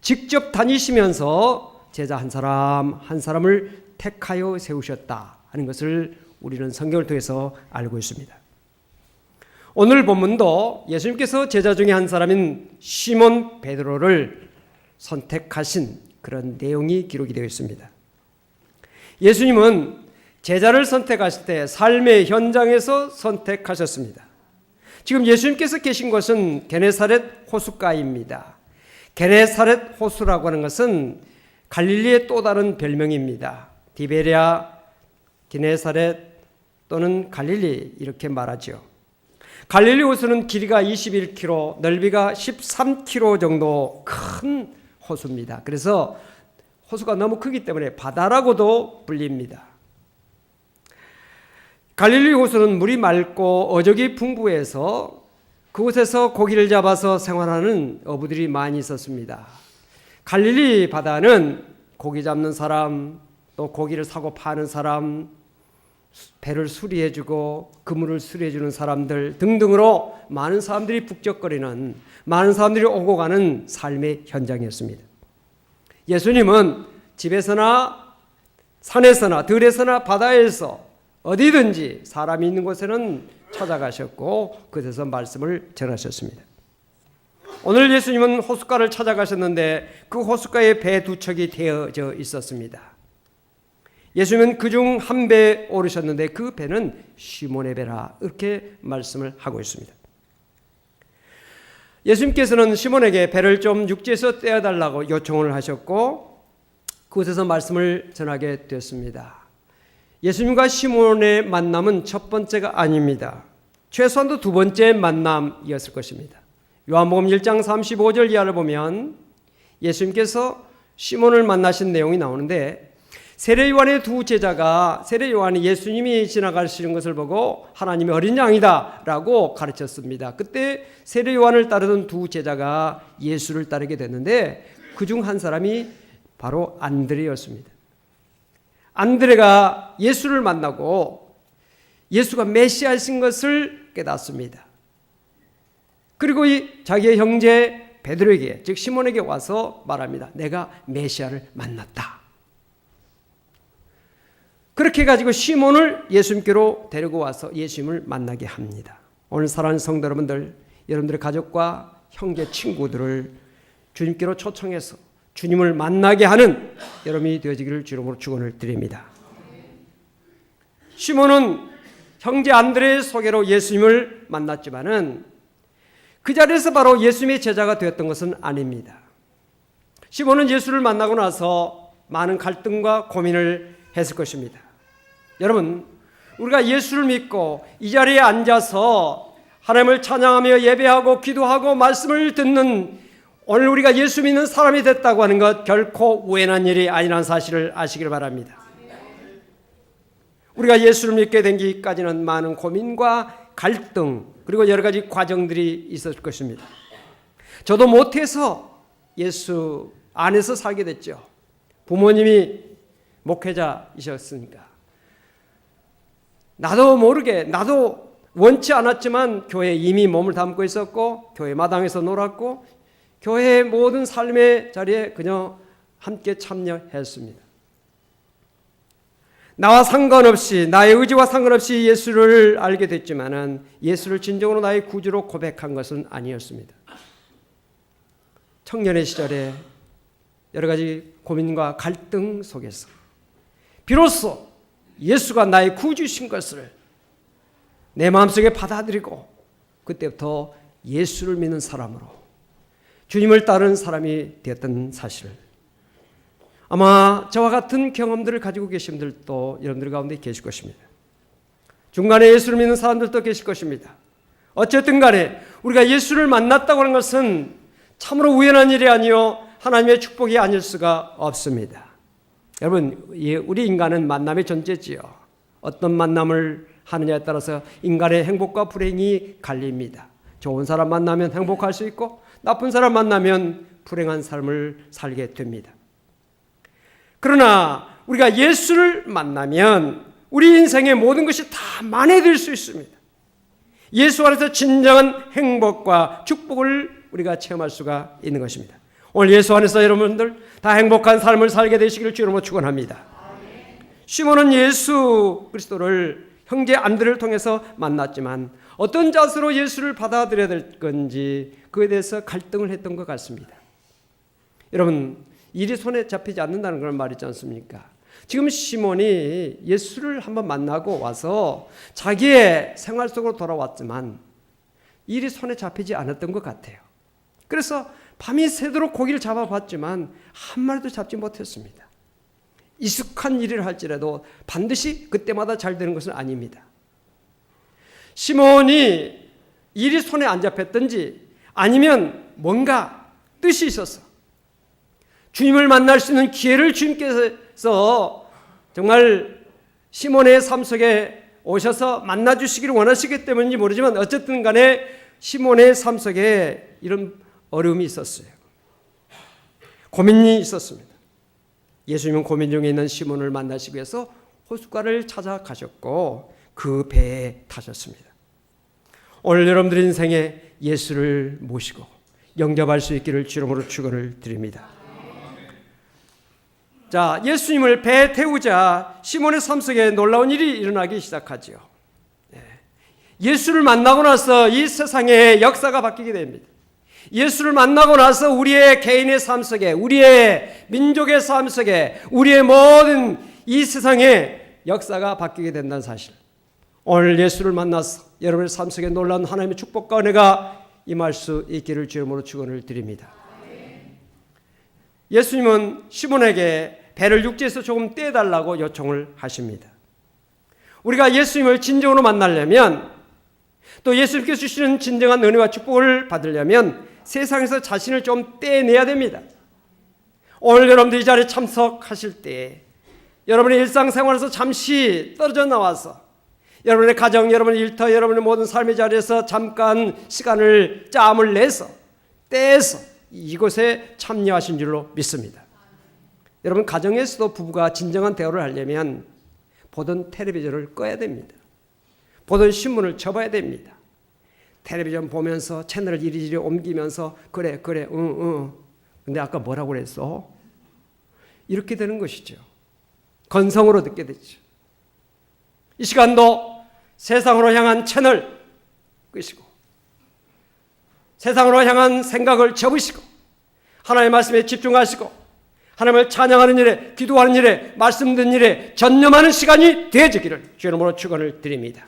직접 다니시면서 제자 한 사람 한 사람을 택하여 세우셨다 하는 것을 우리는 성경을 통해서 알고 있습니다. 오늘 본문도 예수님께서 제자 중에 한 사람인 시몬 베드로를 선택하신 그런 내용이 기록이 되어 있습니다. 예수님은 제자를 선택하실 때 삶의 현장에서 선택하셨습니다. 지금 예수님께서 계신 곳은 게네사렛 호숫가입니다. 게네사렛 호수라고 하는 것은 갈릴리의 또 다른 별명입니다. 디베리아, 게네사렛 또는 갈릴리 이렇게 말하죠. 갈릴리 호수는 길이가 21km, 넓이가 13km 정도 큰 호수입니다. 그래서 호수가 너무 크기 때문에 바다라고도 불립니다. 갈릴리 호수는 물이 맑고 어족이 풍부해서 그곳에서 고기를 잡아서 생활하는 어부들이 많이 있었습니다. 갈릴리 바다는 고기 잡는 사람, 또 고기를 사고 파는 사람, 배를 수리해주고 그물을 수리해주는 사람들 등등으로 많은 사람들이 북적거리는 많은 사람들이 오고 가는 삶의 현장이었습니다. 예수님은 집에서나 산에서나 들에서나 바다에서 어디든지 사람이 있는 곳에는 찾아가셨고 그곳에서 말씀을 전하셨습니다. 오늘 예수님은 호숫가를 찾아가셨는데 그 호숫가에 배 두 척이 되어져 있었습니다. 예수님은 그 중 한 배에 오르셨는데 그 배는 시몬의 배라 이렇게 말씀을 하고 있습니다. 예수님께서는 시몬에게 배를 좀 육지에서 떼어달라고 요청을 하셨고 그곳에서 말씀을 전하게 되었습니다. 예수님과 시몬의 만남은 첫 번째가 아닙니다. 최소한도 두 번째 만남이었을 것입니다. 요한복음 1장 35절 이하를 보면 예수님께서 시몬을 만나신 내용이 나오는데 세례 요한의 두 제자가 세례 요한이 예수님이 지나가시는 것을 보고 하나님의 어린 양이다라고 가르쳤습니다. 그때 세례 요한을 따르던 두 제자가 예수를 따르게 됐는데 그 중 한 사람이 바로 안드레였습니다. 안드레가 예수를 만나고 예수가 메시아이신 것을 깨닫습니다. 그리고 이 자기의 형제 베드로에게 즉 시몬에게 와서 말합니다. 내가 메시아를 만났다. 그렇게 가지고 시몬을 예수님께로 데리고 와서 예수님을 만나게 합니다. 오늘 사랑하는 성도 여러분들, 여러분들의 가족과 형제 친구들을 주님께로 초청해서 주님을 만나게 하는 여러분이 되어지기를 주름으로 축원을 드립니다. 시몬은 형제 안드레의 소개로 예수님을 만났지만은 그 자리에서 바로 예수님의 제자가 되었던 것은 아닙니다. 시몬은 예수를 만나고 나서 많은 갈등과 고민을 했을 것입니다. 여러분, 우리가 예수를 믿고 이 자리에 앉아서 하나님을 찬양하며 예배하고 기도하고 말씀을 듣는 오늘 우리가 예수 믿는 사람이 됐다고 하는 것 결코 우연한 일이 아니라는 사실을 아시길 바랍니다. 우리가 예수를 믿게 된 기까지는 많은 고민과 갈등 그리고 여러 가지 과정들이 있었을 것입니다. 저도 못해서 예수 안에서 살게 됐죠. 부모님이 목회자이셨으니까. 나도 모르게 나도 원치 않았지만 교회에 이미 몸을 담고 있었고 교회 마당에서 놀았고 교회의 모든 삶의 자리에 그냥 함께 참여했습니다. 나와 상관없이 나의 의지와 상관없이 예수를 알게 됐지만은 예수를 진정으로 나의 구주로 고백한 것은 아니었습니다. 청년의 시절에 여러 가지 고민과 갈등 속에서 비로소 예수가 나의 구주신 것을 내 마음속에 받아들이고 그때부터 예수를 믿는 사람으로 주님을 따르는 사람이 되었던 사실을 아마 저와 같은 경험들을 가지고 계신 분들도 여러분들 가운데 계실 것입니다. 중간에 예수를 믿는 사람들도 계실 것입니다. 어쨌든 간에 우리가 예수를 만났다고 하는 것은 참으로 우연한 일이 아니요 하나님의 축복이 아닐 수가 없습니다. 여러분, 우리 인간은 만남의 존재지요. 어떤 만남을 하느냐에 따라서 인간의 행복과 불행이 갈립니다. 좋은 사람 만나면 행복할 수 있고 나쁜 사람 만나면 불행한 삶을 살게 됩니다. 그러나 우리가 예수를 만나면 우리 인생의 모든 것이 다 만회될 수 있습니다. 예수 안에서 진정한 행복과 축복을 우리가 체험할 수가 있는 것입니다. 오늘 예수 안에서 여러분들 다 행복한 삶을 살게 되시기를 주로 축원합니다. 시몬은 예수 그리스도를 형제 안드를 통해서 만났지만 어떤 자세로 예수를 받아들여야 될 건지 그에 대해서 갈등을 했던 것 같습니다. 여러분 일이 손에 잡히지 않는다는 그런 말 있지 않습니까? 지금 시몬이 예수를 한번 만나고 와서 자기의 생활 속으로 돌아왔지만 일이 손에 잡히지 않았던 것 같아요. 그래서 밤이 새도록 고기를 잡아봤지만 한 마리도 잡지 못했습니다. 익숙한 일을 할지라도 반드시 그때마다 잘 되는 것은 아닙니다. 시몬이 일이 손에 안 잡혔든지 아니면 뭔가 뜻이 있어서 주님을 만날 수 있는 기회를 주님께서 정말 시몬의 삶 속에 오셔서 만나 주시기를 원하시기 때문인지 모르지만 어쨌든 간에 시몬의 삶 속에 이런 어려움이 있었어요. 고민이 있었습니다. 예수님은 고민 중에 있는 시몬을 만나시기 위해서 호숫가를 찾아가셨고 그 배에 타셨습니다. 오늘 여러분들 인생에 예수를 모시고 영접할 수 있기를 주름으로 축원을 드립니다. 자, 예수님을 배에 태우자 시몬의 삶 속에 놀라운 일이 일어나기 시작하지요. 예. 예수를 만나고 나서 이 세상의 역사가 바뀌게 됩니다. 예수를 만나고 나서 우리의 개인의 삶 속에, 우리의 민족의 삶 속에, 우리의 모든 이 세상의 역사가 바뀌게 된다는 사실. 오늘 예수를 만나서 여러분의 삶 속에 놀라운 하나님의 축복과 은혜가 임할 수 있기를 주님으로 축원을 드립니다. 예수님은 시몬에게 배를 육지에서 조금 떼달라고 요청을 하십니다. 우리가 예수님을 진정으로 만나려면 또 예수님께서 주시는 진정한 은혜와 축복을 받으려면 세상에서 자신을 좀 떼내야 됩니다. 오늘 여러분들 이 자리에 참석하실 때 여러분의 일상생활에서 잠시 떨어져 나와서 여러분의 가정, 여러분의 일터, 여러분의 모든 삶의 자리에서 잠깐 시간을 짬을 내서 떼서 이곳에 참여하신 줄로 믿습니다. 여러분 가정에서도 부부가 진정한 대화를 하려면 보던 텔레비전을 꺼야 됩니다. 보던 신문을 접어야 됩니다. 텔레비전 보면서 채널을 이리저리 옮기면서 그래 그래 응응 근데 아까 뭐라고 그랬어? 이렇게 되는 것이죠. 건성으로 듣게 되죠. 이 시간도 세상으로 향한 채널 끄시고 세상으로 향한 생각을 접으시고 하나님의 말씀에 집중하시고 하나님을 찬양하는 일에 기도하는 일에 말씀 듣는 일에 전념하는 시간이 되어지기를 주님으로 축원을 드립니다.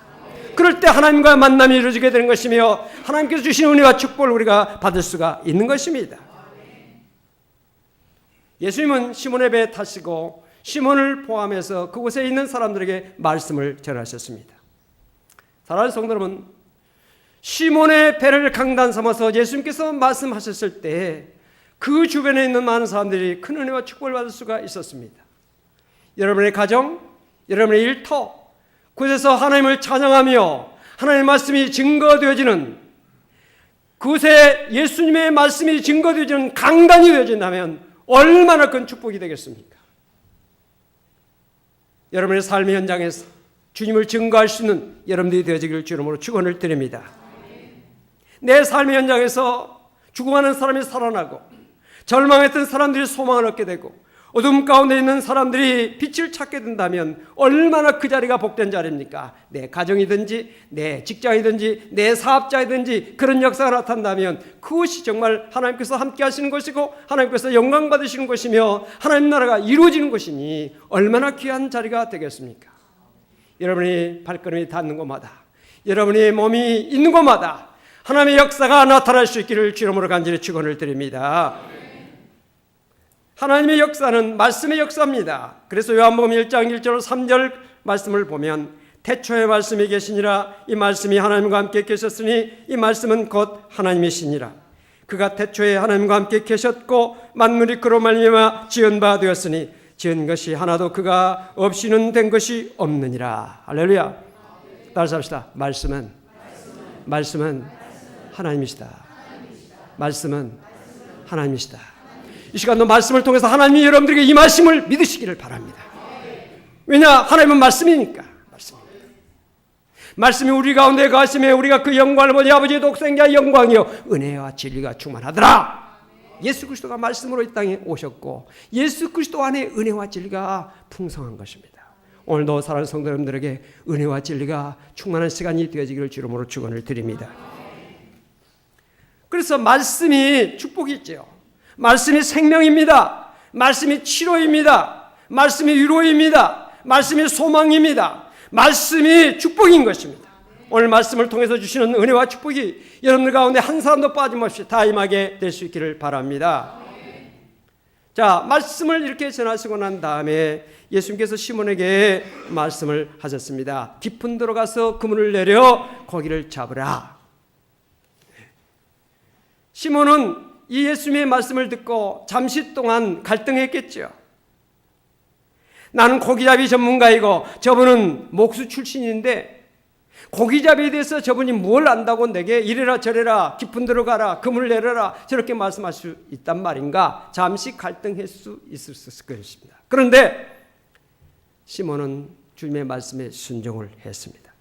그럴 때 하나님과 만남이 이루어지게 되는 것이며 하나님께서 주신 은혜와 축복을 우리가 받을 수가 있는 것입니다. 예수님은 시몬의 배에 타시고 시몬을 포함해서 그곳에 있는 사람들에게 말씀을 전하셨습니다. 사랑하는 성도 여러분, 시몬의 배를 강단 삼아서 예수님께서 말씀하셨을 때 그 주변에 있는 많은 사람들이 큰 은혜와 축복을 받을 수가 있었습니다. 여러분의 가정, 여러분의 일터, 그곳에서 하나님을 찬양하며 하나님의 말씀이 증거되어지는 그곳에 예수님의 말씀이 증거되어지는 강단이 되어진다면 얼마나 큰 축복이 되겠습니까? 여러분의 삶의 현장에서 주님을 증거할 수 있는 여러분들이 되어지기를 주름으로 축원을 드립니다. 내 삶의 현장에서 죽어가는 사람이 살아나고 절망했던 사람들이 소망을 얻게 되고 어둠 가운데 있는 사람들이 빛을 찾게 된다면 얼마나 그 자리가 복된 자리입니까? 내 가정이든지 내 직장이든지 내 사업자이든지 그런 역사가 나타난다면 그것이 정말 하나님께서 함께 하시는 것이고 하나님께서 영광 받으시는 것이며 하나님 나라가 이루어지는 것이니 얼마나 귀한 자리가 되겠습니까? 여러분이 발걸음이 닿는 곳마다 여러분의 몸이 있는 곳마다 하나님의 역사가 나타날 수 있기를 주름으로 간절히 축원을 드립니다. 하나님의 역사는 말씀의 역사입니다. 그래서 요한복음 1장 1절 3절 말씀을 보면 태초에 말씀이 계시니라 이 말씀이 하나님과 함께 계셨으니 이 말씀은 곧 하나님이시니라. 그가 태초에 하나님과 함께 계셨고 만물이 그로 말미암아 지은 바 되었으니 지은 것이 하나도 그가 없이는 된 것이 없느니라. 할렐루야. 따라서 합시다. 말씀은 말씀은 하나님이시다. 말씀은 하나님이시다. 이 시간도 말씀을 통해서 하나님이 여러분들에게 이 말씀을 믿으시기를 바랍니다. 왜냐? 하나님은 말씀이니까. 말씀입니다. 말씀이 우리 가운데 가시며 우리가 그 영광을 보니 아버지의 독생자 영광이요 은혜와 진리가 충만하더라. 예수 그리스도가 말씀으로 이 땅에 오셨고 예수 그리스도 안에 은혜와 진리가 풍성한 것입니다. 오늘도 사랑하는 성도 여러분들에게 은혜와 진리가 충만한 시간이 되어지기를 주름으로 축원을 드립니다. 그래서 말씀이 축복이죠. 말씀이 생명입니다. 말씀이 치료입니다. 말씀이 위로입니다. 말씀이 소망입니다. 말씀이 축복인 것입니다. 오늘 말씀을 통해서 주시는 은혜와 축복이 여러분들 가운데 한 사람도 빠짐없이 다 임하게 될 수 있기를 바랍니다. 자, 말씀을 이렇게 전하시고 난 다음에 예수님께서 시몬에게 말씀을 하셨습니다. 깊은 데로 가서 그물을 내려 고기를 잡으라. 시몬은 이 예수님의 말씀을 듣고 잠시 동안 갈등했겠죠. 나는 고기잡이 전문가이고 저분은 목수 출신인데 고기잡이에 대해서 저분이 뭘 안다고 내게 이래라 저래라 깊은 데로 가라 그물 내려라 저렇게 말씀할 수 있단 말인가 잠시 갈등할 수 있을 것입니다. 그런데 시몬은 주님의 말씀에 순종을 했습니다.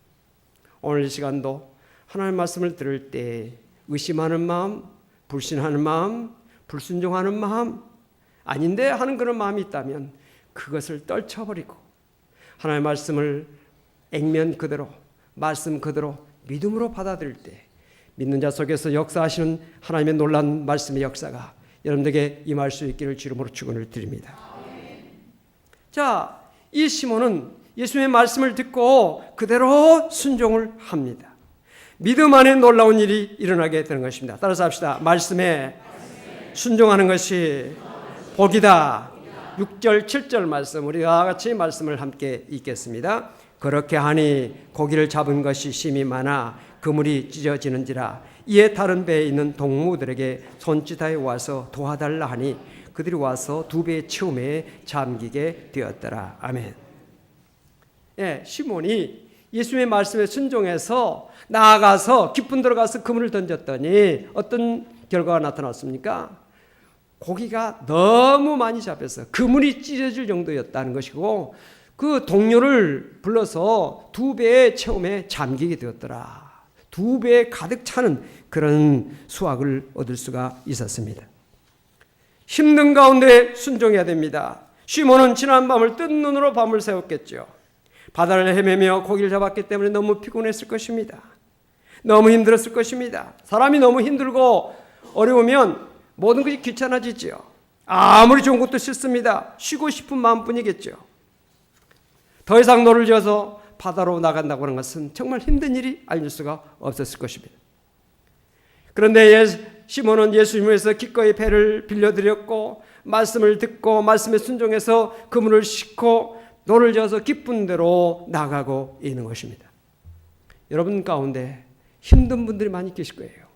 오늘 이 시간도 하나님의 말씀을 들을 때 의심하는 마음, 불신하는 마음, 불순종하는 마음, 아닌데 하는 그런 마음이 있다면 그것을 떨쳐버리고 하나님의 말씀을 액면 그대로 말씀 그대로 믿음으로 받아들일 때 믿는 자 속에서 역사하시는 하나님의 놀란 말씀의 역사가 여러분들에게 임할 수 있기를 주름으로 축원을 드립니다. 자, 이 시몬은 예수님의 말씀을 듣고 그대로 순종을 합니다. 믿음 안에 놀라운 일이 일어나게 되는 것입니다. 따라서 합시다. 말씀에 순종하는 것이 복이다. 6절, 7절 말씀 우리가 같이 말씀을 함께 읽겠습니다. 그렇게 하니 고기를 잡은 것이 심이 많아 그물이 찢어지는지라 이에 다른 배에 있는 동무들에게 손짓하여 와서 도와달라 하니 그들이 와서 두 배의 처음에 잠기게 되었더라. 아멘. 예, 시몬이 예수님의 말씀에 순종해서 나아가서 깊은 데로 가서 그물을 던졌더니 어떤 결과가 나타났습니까? 고기가 너무 많이 잡혀서 그물이 찢어질 정도였다는 것이고 그 동료를 불러서 두 배의 체험에 잠기게 되었더라. 두 배에 가득 차는 그런 수확을 얻을 수가 있었습니다. 힘든 가운데 순종해야 됩니다. 시몬은 지난 밤을 뜬 눈으로 밤을 새웠겠죠. 바다를 헤매며 고기를 잡았기 때문에 너무 피곤했을 것입니다. 너무 힘들었을 것입니다. 사람이 너무 힘들고 어려우면 모든 것이 귀찮아지죠. 아무리 좋은 것도 싫습니다. 쉬고 싶은 마음뿐이겠죠. 더 이상 노를 지어서 바다로 나간다고 하는 것은 정말 힘든 일이 아닐 수가 없었을 것입니다. 그런데 시몬은 예수님에서 기꺼이 배를 빌려드렸고 말씀을 듣고 말씀에 순종해서 그물을 싣고 노를 지어서 기쁜 대로 나가고 있는 것입니다. 여러분 가운데 힘든 분들이 많이 계실 거예요.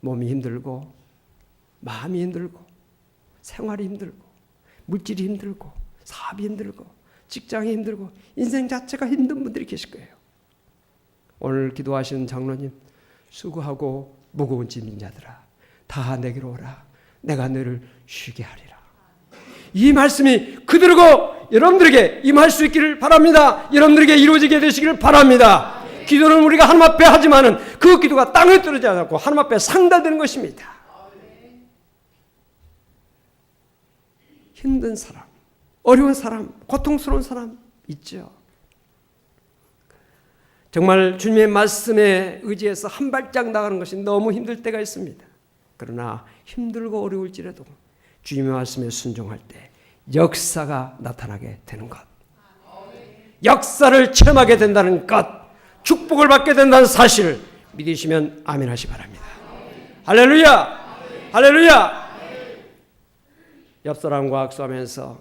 몸이 힘들고 마음이 힘들고 생활이 힘들고 물질이 힘들고 사업이 힘들고 직장이 힘들고 인생 자체가 힘든 분들이 계실 거예요. 오늘 기도하시는 장로님 수고하고 무거운 짐진 자들아 다 내게로 오라 내가 너를 쉬게 하리라. 이 말씀이 그대로고 여러분들에게 임할 수 있기를 바랍니다. 여러분들에게 이루어지게 되시기를 바랍니다. 기도는 우리가 하나님 앞에 하지만은 그 기도가 땅에 떨어지지 않고 하나님 앞에 상달되는 것입니다. 힘든 사람, 어려운 사람, 고통스러운 사람 있죠. 정말 주님의 말씀에 의지해서 한 발짝 나가는 것이 너무 힘들 때가 있습니다. 그러나 힘들고 어려울지라도 주님의 말씀에 순종할 때 역사가 나타나게 되는 것. 역사를 체험하게 된다는 것. 축복을 받게 된다는 사실 믿으시면 아멘 하시 바랍니다. 할렐루야! 할렐루야! 옆 사람과 악수하면서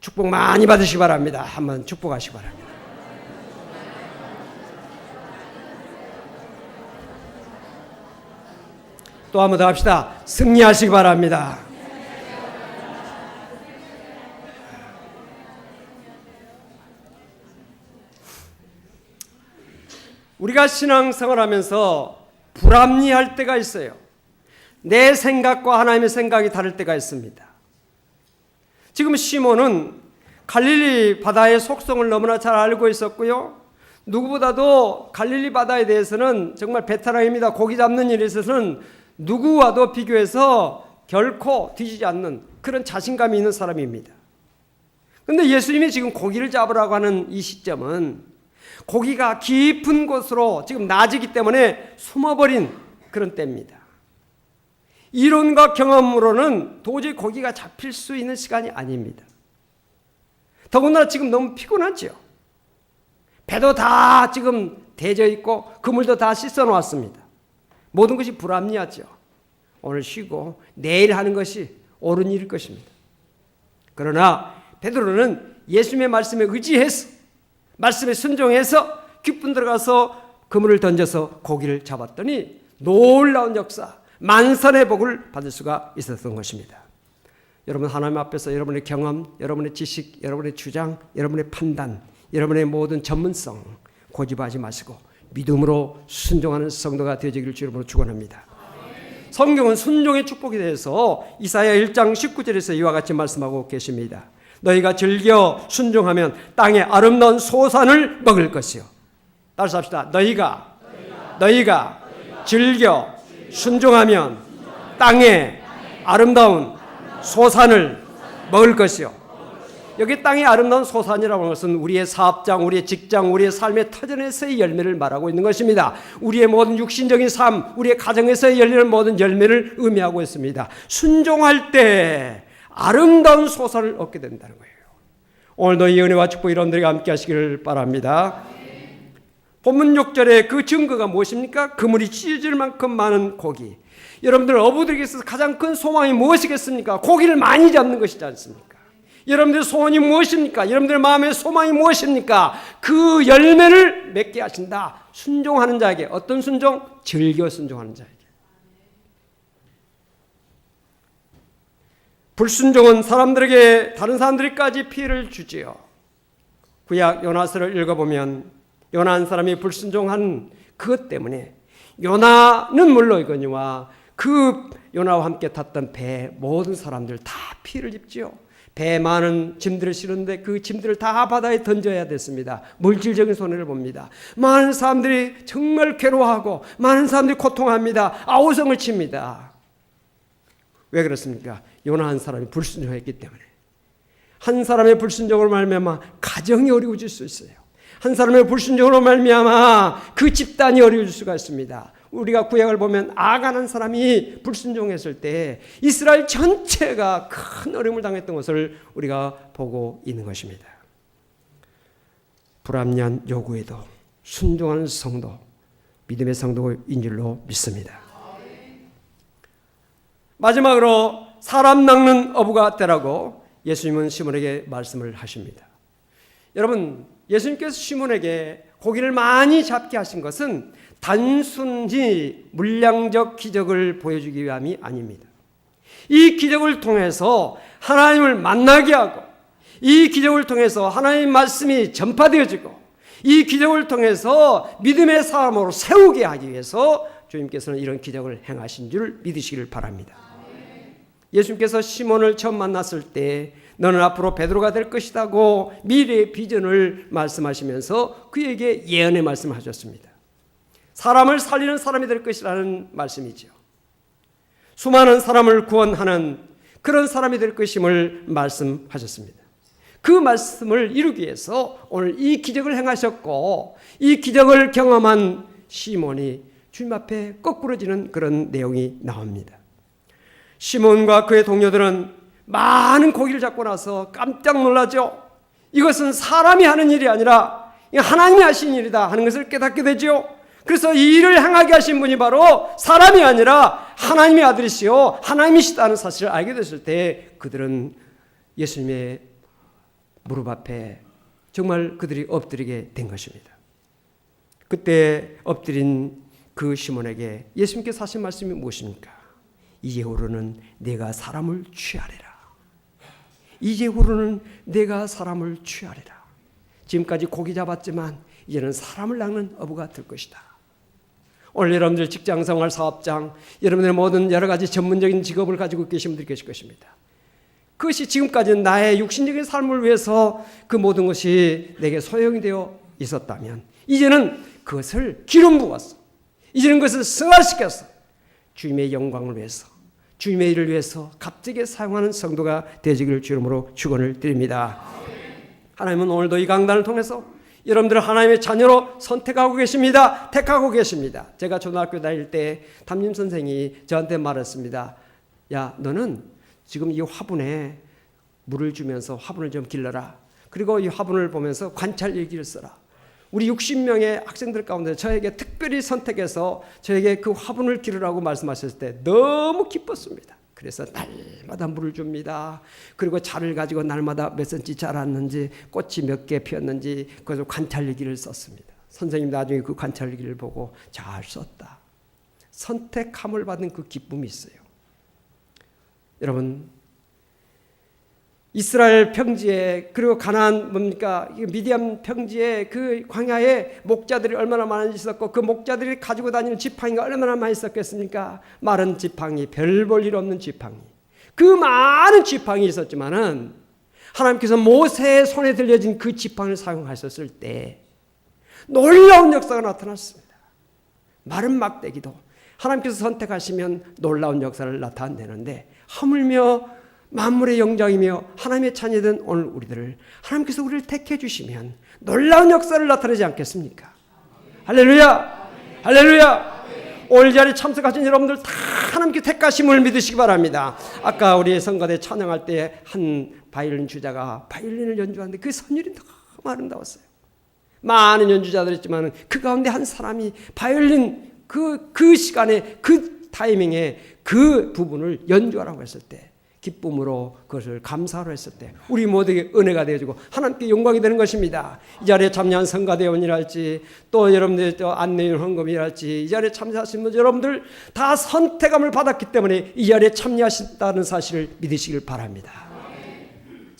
축복 많이 받으시 바랍니다. 한번 축복하시 바랍니다. 또 한 번 더 합시다. 승리하시기 바랍니다. 우리가 신앙생활 하면서 불합리할 때가 있어요. 내 생각과 하나님의 생각이 다를 때가 있습니다. 지금 시몬은 갈릴리 바다의 속성을 너무나 잘 알고 있었고요. 누구보다도 갈릴리 바다에 대해서는 정말 베테랑입니다. 고기 잡는 일에 있어서는 누구와도 비교해서 결코 뒤지지 않는 그런 자신감이 있는 사람입니다. 근데 예수님이 지금 고기를 잡으라고 하는 이 시점은 고기가 깊은 곳으로 지금 낮이기 때문에 숨어버린 그런 때입니다. 이론과 경험으로는 도저히 고기가 잡힐 수 있는 시간이 아닙니다. 더군다나 지금 너무 피곤하죠. 배도 다 지금 대져 있고 그물도 다 씻어 놓았습니다. 모든 것이 불합리하죠. 오늘 쉬고 내일 하는 것이 옳은 일일 것입니다. 그러나 베드로는 예수님의 말씀에 의지해서 말씀에 순종해서 깊은 들어가서 그물을 던져서 고기를 잡았더니 놀라운 역사, 만선의 복을 받을 수가 있었던 것입니다. 여러분 하나님 앞에서 여러분의 경험, 여러분의 지식, 여러분의 주장, 여러분의 판단, 여러분의 모든 전문성 고집하지 마시고 믿음으로 순종하는 성도가 되어지기를 주님으로 축원합니다. 성경은 순종의 축복에 대해서 이사야 1장 19절에서 이와 같이 말씀하고 계십니다. 너희가 즐겨 순종하면 땅의 아름다운 소산을 먹을 것이요. 따라서 합시다. 너희가 너희가 즐겨 순종하면 땅의 아름다운 소산을 먹을 것이요. 여기 땅의 아름다운 소산이라고 하는 것은 우리의 사업장, 우리의 직장, 우리의 삶의 터전에서의 열매를 말하고 있는 것입니다. 우리의 모든 육신적인 삶, 우리의 가정에서의 열리는 모든 열매를 의미하고 있습니다. 순종할 때 아름다운 소산을 얻게 된다는 거예요. 오늘도 이 은혜와 축복 여러분들과 함께 하시기를 바랍니다. 본문 6절에 그 증거가 무엇입니까? 그물이 찢어질 만큼 많은 고기. 여러분들 어부들에게 있어서 가장 큰 소망이 무엇이겠습니까? 고기를 많이 잡는 것이지 않습니까? 여러분들 소원이 무엇입니까? 여러분들 마음의 소망이 무엇입니까? 그 열매를 맺게 하신다. 순종하는 자에게 어떤 순종? 즐겨 순종하는 자에게. 불순종은 사람들에게 다른 사람들까지 피해를 주지요. 구약 요나서를 읽어보면 요나 한 사람이 불순종한 그것 때문에 요나는 물론이거니와 그 요나와 함께 탔던 배 모든 사람들 다 피해를 입지요. 배 많은 짐들을 실었는데 그 짐들을 다 바다에 던져야 됐습니다. 물질적인 손해를 봅니다. 많은 사람들이 정말 괴로워하고 많은 사람들이 고통합니다. 아우성을 칩니다. 왜 그렇습니까? 요나 한 사람이 불순종했기 때문에 한 사람의 불순종으로 말미암아 가정이 어려워질 수 있어요. 한 사람의 불순종으로 말미암아 그 집단이 어려워질 수가 있습니다. 우리가 구약을 보면 아간한 사람이 불순종했을 때 이스라엘 전체가 큰 어려움을 당했던 것을 우리가 보고 있는 것입니다. 불합리한 요구에도 순종하는 성도, 믿음의 성도인 줄로 믿습니다. 마지막으로 사람 낚는 어부가 되라고 예수님은 시몬에게 말씀을 하십니다. 여러분, 예수님께서 시몬에게 고기를 많이 잡게 하신 것은 단순히 물량적 기적을 보여주기 위함이 아닙니다. 이 기적을 통해서 하나님을 만나게 하고 이 기적을 통해서 하나님 말씀이 전파되어지고 이 기적을 통해서 믿음의 사람으로 세우게 하기 위해서 주님께서는 이런 기적을 행하신 줄 믿으시기를 바랍니다. 예수님께서 시몬을 처음 만났을 때 너는 앞으로 베드로가 될 것이다고 미래의 비전을 말씀하시면서 그에게 예언의 말씀하셨습니다. 사람을 살리는 사람이 될 것이라는 말씀이죠. 수많은 사람을 구원하는 그런 사람이 될 것임을 말씀하셨습니다. 그 말씀을 이루기 위해서 오늘 이 기적을 행하셨고 이 기적을 경험한 시몬이 주님 앞에 거꾸러지는 그런 내용이 나옵니다. 시몬과 그의 동료들은 많은 고기를 잡고 나서 깜짝 놀라죠. 이것은 사람이 하는 일이 아니라 하나님이 하신 일이다 하는 것을 깨닫게 되죠. 그래서 이 일을 행하게 하신 분이 바로 사람이 아니라 하나님의 아들이시요 하나님이시다는 사실을 알게 됐을 때 그들은 예수님의 무릎 앞에 정말 그들이 엎드리게 된 것입니다. 그때 엎드린 그 시몬에게 예수님께서 하신 말씀이 무엇입니까? 이제후로는 내가 사람을 취하리라. 이제후로는 내가 사람을 취하리라. 지금까지 고기 잡았지만 이제는 사람을 낚는 어부가 될 것이다. 오늘 여러분들 직장 생활, 사업장, 여러분들의 모든 여러 가지 전문적인 직업을 가지고 계신 분들이 계실 것입니다. 그것이 지금까지는 나의 육신적인 삶을 위해서 그 모든 것이 내게 소용이 되어 있었다면 이제는 그것을 기름 부었어. 이제는 그것을 승화시켰어. 주님의 영광을 위해서 주님의 일을 위해서 값지게 사용하는 성도가 되시기를 주름으로 축원을 드립니다. 하나님은 오늘도 이 강단을 통해서 여러분들을 하나님의 자녀로 선택하고 계십니다. 택하고 계십니다. 제가 초등학교 다닐 때 담임 선생이 저한테 말했습니다. 야, 너는 지금 이 화분에 물을 주면서 화분을 좀 길러라. 그리고 이 화분을 보면서 관찰 일기를 써라. 우리 60명의 학생들 가운데 저에게 특별히 선택해서 저에게 그 화분을 기르라고 말씀하셨을 때 너무 기뻤습니다. 그래서 날마다 물을 줍니다. 그리고 자를 가지고 날마다 몇 센치 자랐는지 꽃이 몇 개 피었는지 그것을 관찰일기를 썼습니다. 선생님 나중에 그 관찰일기를 보고 잘 썼다. 선택함을 받은 그 기쁨이 있어요. 여러분 이스라엘 평지에 그리고 가나안 뭡니까 이 미디안 평지에 그 광야에 목자들이 얼마나 많이 있었고 그 목자들이 가지고 다니는 지팡이가 얼마나 많이 있었겠습니까? 마른 지팡이, 별 볼 일 없는 지팡이. 그 많은 지팡이 있었지만은 하나님께서 모세의 손에 들려진 그 지팡이를 사용하셨을 때 놀라운 역사가 나타났습니다. 마른 막대기도 하나님께서 선택하시면 놀라운 역사를 나타내는데 하물며 만물의 영장이며 하나님의 자녀된 오늘 우리들을 하나님께서 우리를 택해 주시면 놀라운 역사를 나타내지 않겠습니까? 할렐루야! 할렐루야! 오늘 자리에 참석하신 여러분들 다 하나님께 택하심을 믿으시기 바랍니다. 아까 우리 성가대 찬양할 때 한 바이올린 주자가 바이올린을 연주하는데 그 선율이 너무 아름다웠어요. 많은 연주자들 있지만 그 가운데 한 사람이 바이올린 그, 그 시간에 그 타이밍에 그 부분을 연주하라고 했을 때 기쁨으로 그것을 감사로 했을 때 우리 모두에게 은혜가 되어지고 하나님께 영광이 되는 것입니다. 이 자리에 참여한 성가대원이랄지 또 여러분들 또 안내인 헌금이랄지 이 자리에 참여하신 분 여러분들 다 선택함을 받았기 때문에 이 자리에 참여하신다는 사실을 믿으시길 바랍니다.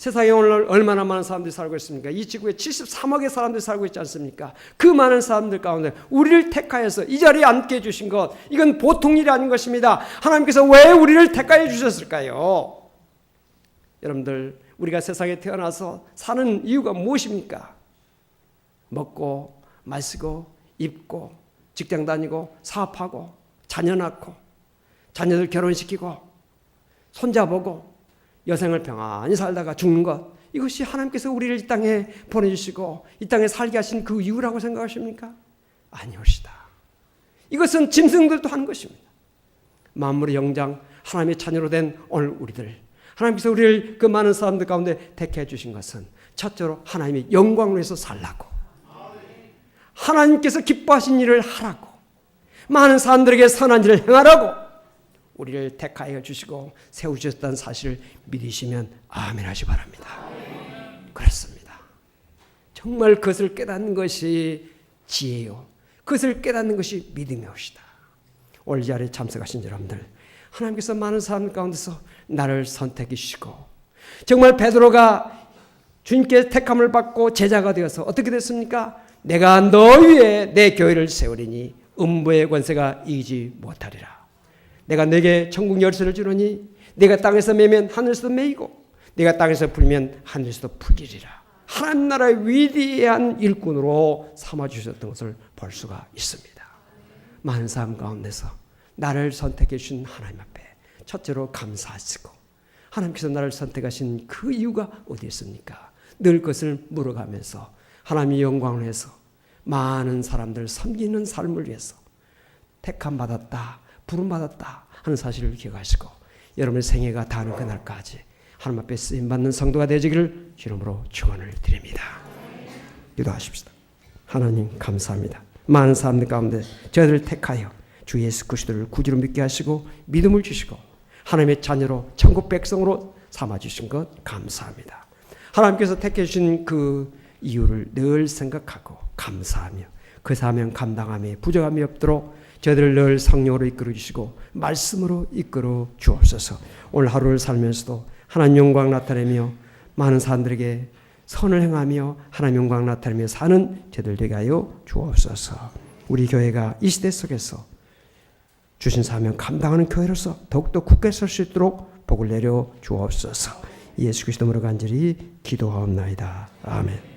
세상에 오늘 얼마나 많은 사람들이 살고 있습니까? 이 지구에 73억의 사람들이 살고 있지 않습니까? 그 많은 사람들 가운데 우리를 택하여서 이 자리에 앉게 해주신 것, 이건 보통 일이 아닌 것입니다. 하나님께서 왜 우리를 택하여 주셨을까요? 여러분들, 우리가 세상에 태어나서 사는 이유가 무엇입니까? 먹고, 마시고, 입고, 직장 다니고, 사업하고, 자녀 낳고, 자녀들 결혼시키고, 손자 보고, 여생을 평안히 살다가 죽는 것 이것이 하나님께서 우리를 이 땅에 보내주시고 이 땅에 살게 하신 그 이유라고 생각하십니까? 아니오시다. 이것은 짐승들도 한 것입니다. 만물의 영장 하나님의 자녀로 된 오늘 우리들 하나님께서 우리를 그 많은 사람들 가운데 택해 주신 것은 첫째로 하나님의 영광을 위해서 살라고 하나님께서 기뻐하신 일을 하라고 많은 사람들에게 선한 일을 행하라고 우리를 택하여 주시고 세우셨다는 사실을 믿으시면 아멘 하시 바랍니다. 그렇습니다. 정말 그것을 깨닫는 것이 지혜요. 그것을 깨닫는 것이 믿음이옵시다. 오늘 자리에 참석하신 여러분들 하나님께서 많은 사람 가운데서 나를 선택해 주시고 정말 베드로가 주님께 택함을 받고 제자가 되어서 어떻게 됐습니까? 내가 너 위에 내 교회를 세우리니 음부의 권세가 이기지 못하리라. 내가 내게 천국 열쇠를 주노니 내가 땅에서 매면 하늘에서도 매이고 내가 땅에서 풀면 하늘에서도 풀리리라. 하나님 나라의 위대한 일꾼으로 삼아 주셨던 것을 볼 수가 있습니다. 많은 가운데서 나를 선택해 주신 하나님 앞에 첫째로 감사하시고 하나님께서 나를 선택하신 그 이유가 어디 있습니까? 늘 것을 물어가면서 하나님의 영광을 해서 많은 사람들 섬기는 삶을 위해서 택함 받았다. 부름 받았다 하는 사실을 기억하시고 여러분의 생애가 다하는 그날까지 하나님 앞에 쓰임 받는 성도가 되시기를 주름으로 축원을 드립니다. 기도하십시다. 하나님 감사합니다. 많은 사람들 가운데 저희들을 택하여 주 예수 그리스도를 구주로 믿게 하시고 믿음을 주시고 하나님의 자녀로 천국 백성으로 삼아 주신 것 감사합니다. 하나님께서 택해 주신 그 이유를 늘 생각하고 감사하며 그 사명 감당함에 부족함이 없도록 저희들을 늘 성령으로 이끌어 주시고 말씀으로 이끌어 주옵소서. 오늘 하루를 살면서도 하나님 영광 나타내며 많은 사람들에게 선을 행하며 하나님 영광 나타내며 사는 저들 되게 하여 주옵소서. 우리 교회가 이 시대 속에서 주신 사명 감당하는 교회로서 더욱더 굳게 설 수 있도록 복을 내려 주옵소서. 예수 그리스도로 간절히 기도하옵나이다. 아멘.